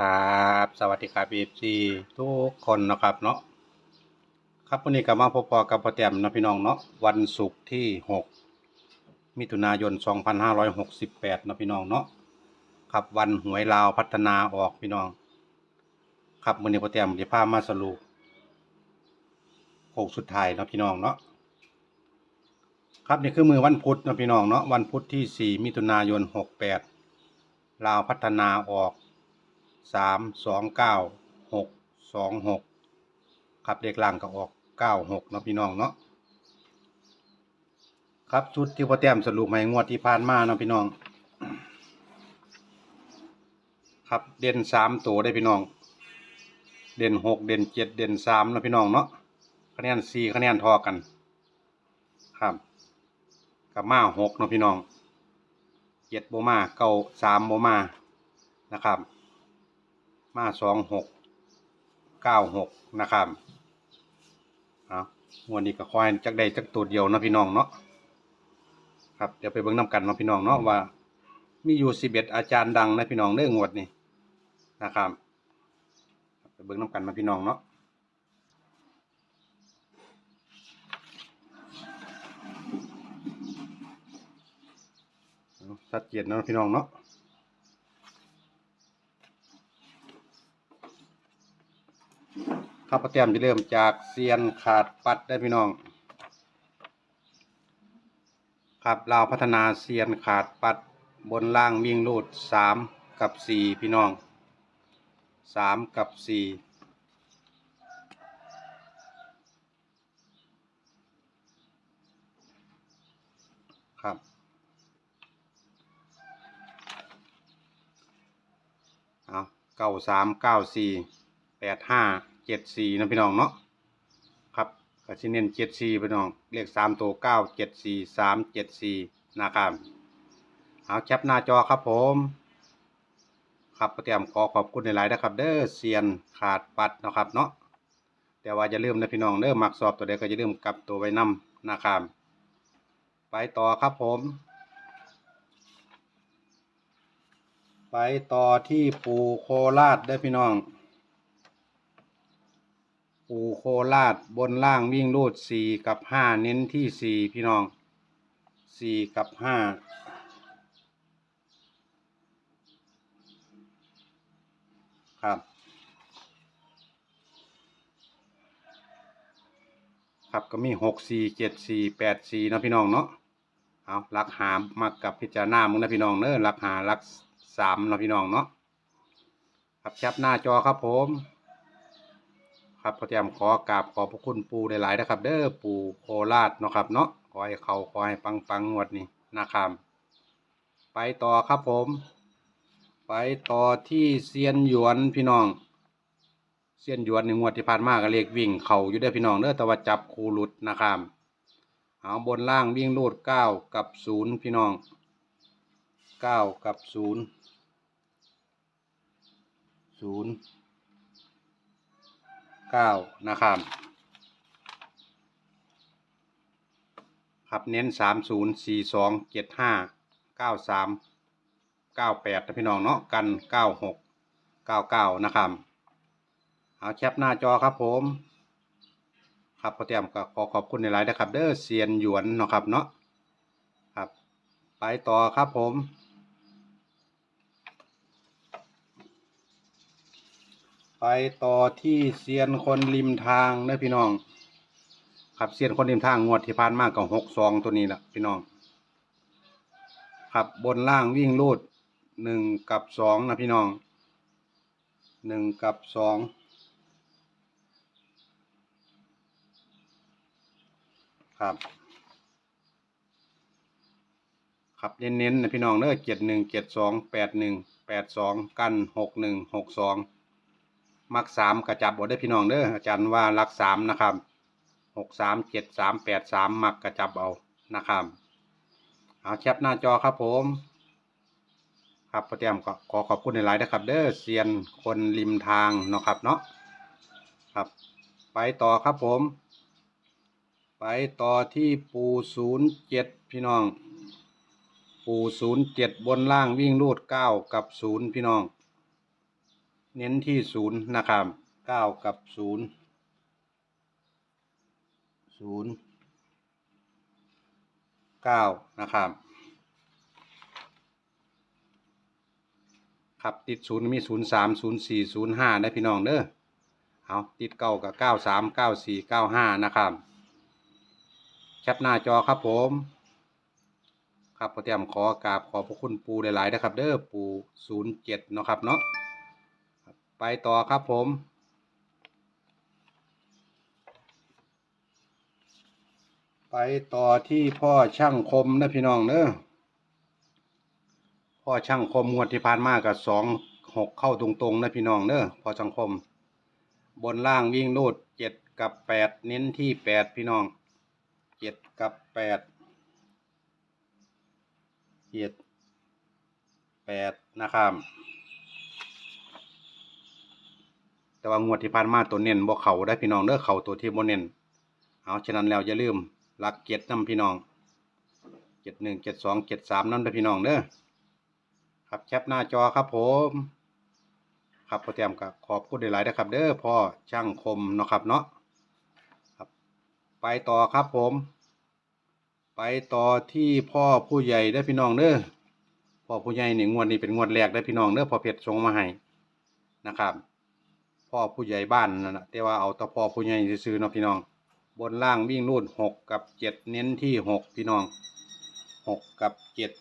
ครับ สวัสดีครับเอฟซีทุกคนนะครับเนาะครับวันนี้ก็มาพบกับพ่อแต้มนะพี่น้องเนาะวันศุกร์ที่ 6 มิถุนายน 2568นะพี่น้องเนาะครับวันหวยลาวพัฒนาออกพี่น้อง ครับวันนี้พ่อแต้มจะพามาสรุปโค้งสุดท้ายนะพี่น้องเนาะครับนี่คือมือวันพุธนะพี่น้องเนาะวันพุธที่ 4 มิถุนายน 68ลาวพัฒนาออก สามสองเก้าหกสองหกครับเลขล่างก็ออกเก้าหกเนาะพี่น้องเนาะครับชุดที่พ่อแต้มสรุปให้งวดที่ผ่านมาเนาะพี่น้อง ครับเด่นสามตัวได้พี่น้อง เด่นหกเด่นเจ็ดเด่นสามเนาะพี่น้องเนาะคะแนนสี่คะแนนทอกัน ครับกับมาหกเนาะพี่น้องเจ็ดโบมาเก้าสามโบมานะครับ มาสองหกเก้าหกนะครับเอาวันนี้ก็คอยจักได้จักตัวเดียวนะพี่น้องเนาะครับเดี๋ยวไปเบิ่งน้ำกันเนาะพี่น้องเนาะว่า มีอยู่สิบเอ็ดอาจารย์ดังนะพี่น้องเรื่องงวดนี้นะครับไปเบิ่งน้ำกันเนาพี่น้องเนาะชัดเจนเนาะพี่น้องเนาะ ครับประเตรียมจะเริ่มจากเซียนขาดปัดได้พี่น้อง ครับเราพัฒนาเซียนขาดปัดบนล่างวิ่งรูดสามกับสี่พี่น้องสามกับสี่ครับเอาเก้าสามเก้าสี่แปดห้า เจ็ดสี่นะพี่น้องเนาะครับก็ชิเน้นเจ็ดสี่พี่น้องเลขสามตัวเก้าเจ็ดสี่สามเจ็ดสี่นะครับเอาแคปหน้าจอครับผมครับเตรียมขอขอบคุณในหลายนะครับ เด้อเซียนขาดปัดนะครับเนาะแต่ว่าอย่าลืมนะพี่น้องเด้อมักสอบตัวใดก็อย่าลืมกลับตัวไว้นำนะครับไปต่อครับผม ไปต่อที่ปูโคราชได้พี่น้อง ปูโคราชบนล่างวิ่งรูดสี่กับห้าเน้นที่สี่พี่น้องสี่กับห้าครับ ครับก็มีหกสี่เจ็ดสี่แปดสี่นะพี่น้องเนาะเอาลักหามากับพิจารณามึงนะพี่น้องเนอะลักหาลักสามนะพี่น้องเนาะครับแคปหน้าจอครับผม ครับพอเตรียมขอกราบขอบพระคุณปูหลายๆนะครับ เด้อปูโคราชเนาะครับเนาะขอให้เขาขอให้ปังปังงวดนี้นะครับไปต่อครับผม ไปต่อที่เซียนหยวนพี่น้องเซียนหยวนในงวดที่ผ่านมาก็เลขวิ่งเขาอยู่เด้พี่น้องเด้อแต่ว่าจับคูหลุดนะครับเอาบนล่างวิ่งรูดเก้ากับศูนย์พี่น้องเก้ากับศูนย์ศูนย์ เก้านะครับ ครับเน้นสามศูนย์สี่สองเจ็ดห้าเก้าสามเก้าแปดนะพี่น้องเนาะกันเก้าหกเก้าเก้านะครับเอาแคปหน้าจอครับผม ครับพอเตรียมก็ขอขอบคุณในไลน์นะครับ เด้อเซียนหยวนเนาะครับเนาะครับ ไปต่อครับผม ไปต่อที่เซียนคนริมทางเด้อพี่น้อง ครับเซียนคนริมทางงวดที่ผ่านมากกับหกสองตัวนี้แหละพี่น้อง ครับบนล่างวิ่งรูดหนึ่งกับสองนะพี่น้องหนึ่งกับสองครับ ครับเน้นๆนะพี่น้องเด้อเจ็ดหนึ่งเจ็ดสองแปดหนึ่งแปดสองกันหกหนึ่งหกสอง มักสามกระจับบได้พี่น้องเด้ออาจารย์ว่ารักสามนะครับหกสามเจ็ดสามแปดสามมักกระจับเอานะครับเอาแคปหน้าจอครับผมครับพอเตรียมก็ขอขอบคุณในไลน์นะครับ เด้อเซียนคนริมทางเนาะครับเนาะครับ ไปต่อครับผม ไปต่อที่ปูศูนย์เจ็ดพี่น้อง ปูศูนย์เจ็ดบนล่างวิ่งรูดเก้ากับศูนย์พี่น้อง เน้นที่ศูนย์นะครับเก้ากับศูนย์ศูนย์เก้านะครับ ครับติดศูนย์มีศูนย์สามศูนย์สี่ศูนย์ห้าได้พี่น้องเด้อเอาติดเก้ากับเก้าสามเก้าสี่เก้าห้านะครับแคปหน้าจอครับผมครับพอเตรียมขอกราบขอบพระคุณปูหลายๆนะครับ เด้อปูศูนย์เจ็ดนาะครับเนาะ ไปต่อครับผม ไปต่อที่พ่อช่างคมนะพี่น้องเด้อพ่อช่างคมงวดที่ผ่านมากับสองหกเข้าตรงๆนะพี่น้องเนอะพ่อช่างคม บนล่างวิ่งรูดเจ็ดกับแปดเน้นที่แปดพี่น้องเจ็ดกับแปดเจ็ดแปดนะครับ แต่ว่างวดที่ผ่านมาตัวเน้นบ่เขาได้พี่น้องเด้อเขาตัวที่บ่เน้นเอาฉะนั้นแล้วอย่าลืมหลักเจ็ดนำพี่น้องเจ็ดหนึ่งเจ็ดสองเจ็ดสามนั่นเด้พี่น้องเด้อครับแคปหน้าจอครับผมครับพอเตรียมกับขอบคุณหลายๆนะครับ เด้อพ่อช่างคมเนาะครับเนาะครับ ไปต่อครับผม ไปต่อที่พ่อผู้ใหญ่ได้พี่น้องเด้อพ่อผู้ใหญ่นี่งวดนี้เป็นงวดแรกได้พี่น้องเด้อพอเพชรส่งมาให้นะครับ พ่อผู้ใหญ่บ้านนั่นนะแต่ว่าเอาต่พ่อผู้ใหญ่ซื้อเนาะพี่น้อง บนล่างวิ่งรูดหกกับเจ็ดเน้นที่หกพี่น้องหกกับเจ็ด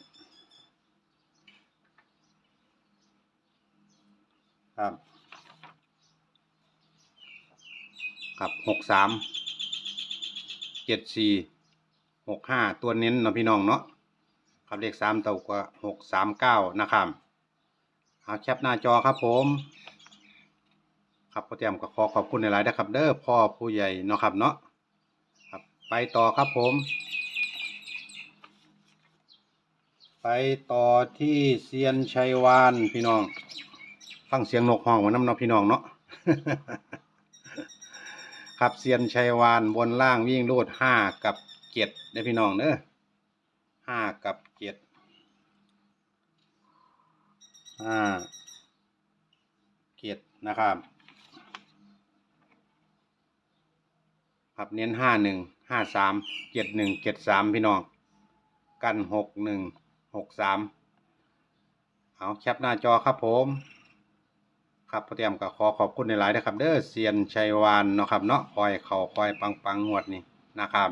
ครับครับหกสามเจ็ดสี่หกห้าตัวเน้นเนาะพี่น้องเนาะครับเลขสามตัวกว่าหกสามเก้านะครับเอาแคปหน้าจอครับผม ครับพ่อเตรียมก็ขอขอบคุณในหลายนะครับ เด้อพ่อผู้ใหญ่เนาะครับเนาะครับ ไปต่อครับผม ไปต่อที่เซียนชัยวานพี่น้อง ฟังเสียงนกห้องมาน้ำเนาะพี่น้องเนาะครับเซียนชัยวานบนล่างวิ่งรูดห้ากับเจ็ดเด้พี่น้องเนอะห้ากับเจ็ดห้าเจ็ดนะครับ ครับเน้นห้าหนึ่งห้าสามเจ็ดหนึ่งเจ็ดสามพี่น้อง กันหกหนึ่งหกสามเอาแคปหน้าจอครับผม ครับพอเตรียมก็ขอขอบคุณในหลายนะครับ เด้อเซียนชัยวานเนาะครับเนาะคอยเขาคอยปังปังงวดนี่นะครับ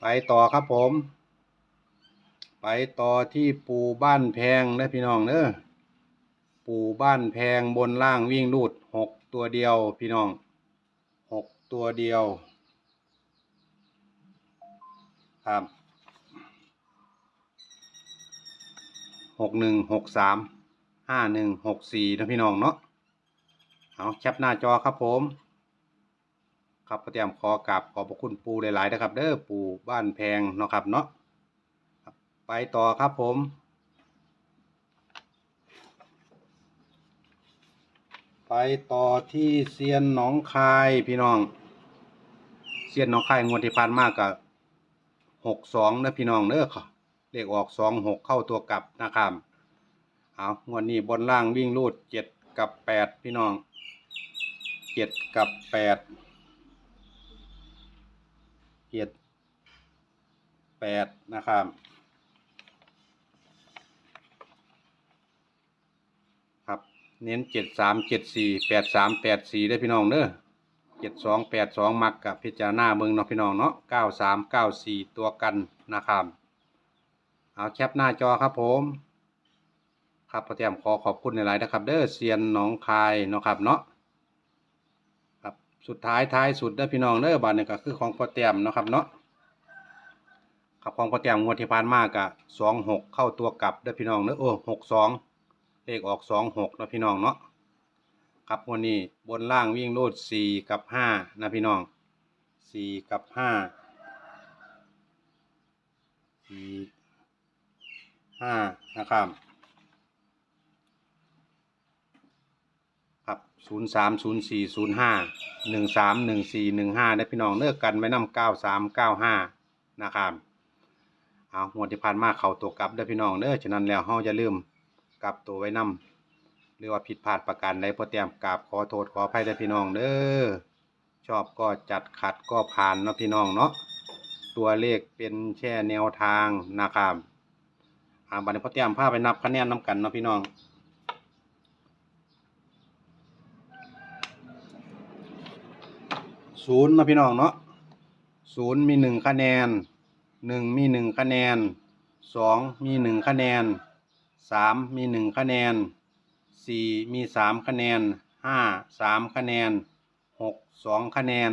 ไปต่อครับผม ไปต่อที่ปูบ้านแพงนะพี่น้องเด้อปูบ้านแพงบนล่างวิ่งรูดหกตัวเดียวพี่น้อง ตัวเดียวครับหกหนึ่งหกสามห้าหนึ่งหกสี่นะพี่น้องเนาะเอาแคปหน้าจอครับผม ครับเตรียมขอกราบขอบพระคุณปูหลายๆนะครับ เด้อปูบ้านแพงเนาะครับเนาะไปต่อครับผมไปต่อที่เซียนหนองคายพี่น้อง ซียนหนองคายงวดที่ผ่านมากกับหกสองนะพี่น้องเด้อค่ะเลขออกสองหกเข้าตัวกลับนะครับเอางวดนี้บนล่างวิ่งรูดเจ็ดกับแปดพี่น้องเจ็ดกับแปดเจ็ดแปดนะครับครับเน้นเจ็ดสามเจ็ดสี่แปดสามแปดสี่ได้พี่น้องเด้อ เจ็ดสองแปดสองมักกับพิจารณาเมืองเนาะพี่น้องเนาะเก้าสามเก้าสี่ตัวกันนะครับเอาแคปหน้าจอครับผมครับพอเตรียมขอขอบคุณในหลายๆนะครับ เด้อเซียนหนองคายเนาะครับเนาะครับสุดท้ายท้ายสุดเด้อพี่น้องเด้อบานนี้ก็คือของพอเตรียมเนาะครับเนาะครับของพอเตรียมงวดที่ผ่านมากะสองหกเข้าตัวกลับเด้อพี่น้องเด้อโอ้หกสองเลขออกสองหกเนาะพี่น้องเนาะ ครับวันนี้บนล่างวิ่งโลดสี่กับห้านะพี่น้องสี่กับห้าสี่ห้านะครับครับศูนย์สามศูนย์สี่ศูนย์ห้าหนึ่งสามหนึ่งสี่หนึ่งห้าได้พี่น้องเลิกกันไว้นำเก้าสามเก้าห้านะครับเอางวที่ผ่านมาเข่าตัวกลับได้พี่น้องเด้อฉะนั้นแล้วเฮาจะลืมกลับตัวไว้น หรือว่าผิดพลาดประการใดพอเตรียมกราบขอโทษขออภัยได้อพี่น้องเด้อชอบก็จัดขัดก็ผ่านเนาะพี่น้องเนาะตัวเลขเป็นแค่แนวทางนะครับอ่าบัดนี้พอเตรียมพาไปนับคะแนนน้กันเนาะพี่น้องศูนย์นะพี่น้องเนาะศูนย์มีหนึ่งคะแนนหนึ่งมีหนึ่งคะแนนสองมีหนึ่งคะแนนสามมีหนึ่งคะแนน สี่มีสามคะแนนห้าสามคะแนนหกสองคะแนน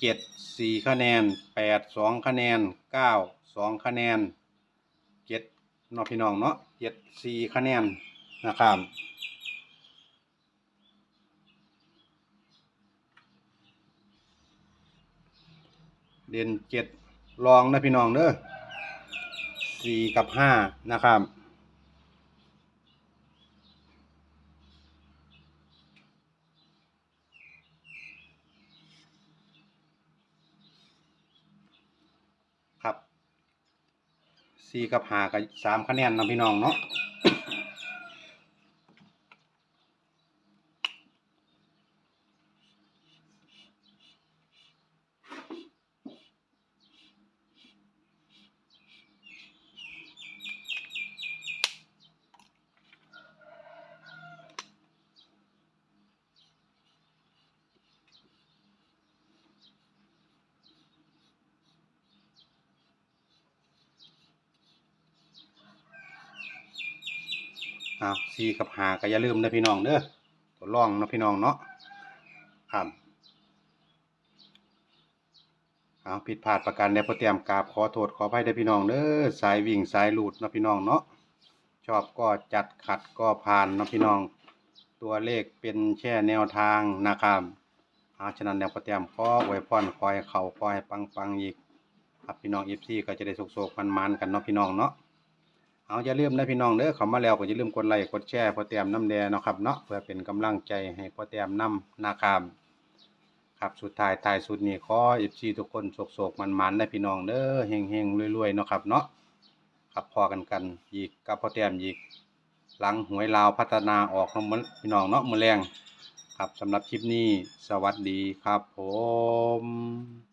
เจ็ดสี่คะแนนแปดสองคะแนนเก้าสองคะแนนเจ็ดนาะพี่น้องเนาะเจ็ดสี่คะแนนนะครับเด่นเจ็ดลองนะพี่น้องเด้อสี่กับห้านะครับ สี่กับหากับสามคะแนนนะพี่น้องเนาะ อ่าสี่กับหาก็อย่าลืมนะพี่น้องเด้อตัวร่องนะพี่น้องเนาะครับเอาผิดพลาดประการใดพอเตรียมกราบขอโทษขออภัยได้พี่น้องเด้อสายวิ่งสายหลุดนะพี่น้องเนาะชอบก็จัดขัดก็ผ่านนะพี่น้อง ตัวเลขเป็นแค่แนวทางนะครับอาฉะนั้นแล้วพอเตรียมขอไว้พรคอยเขาคอยปังปังๆอีกครับพี่น้องเอฟซีก็จะได้โศกๆมันๆกันเนาะพี่น้องเนาะ เอาอย่าลืมนะพี่น้องเด้อเขามาแล้วก็อย่าลืมกดไลค์กดแชร์พอแต้มน้ำแดงเนาะครับเนาะเพื่อเป็นกำลังใจให้พอแต้มน้ำนะครับครับสุดท้ายท้ายสุดนี้ขอ FC ทุกคนโศกๆมันๆนะพี่น้องเด้อเฮงๆรวยๆเนาะครับเนาะครับพอกันกันอีกกับพอแต้มอีก หลังหวยลาวพัฒนาออกเนาะพี่น้องเนาะมือแรงครับสำหรับคลิปนี้สวัสดีครับผม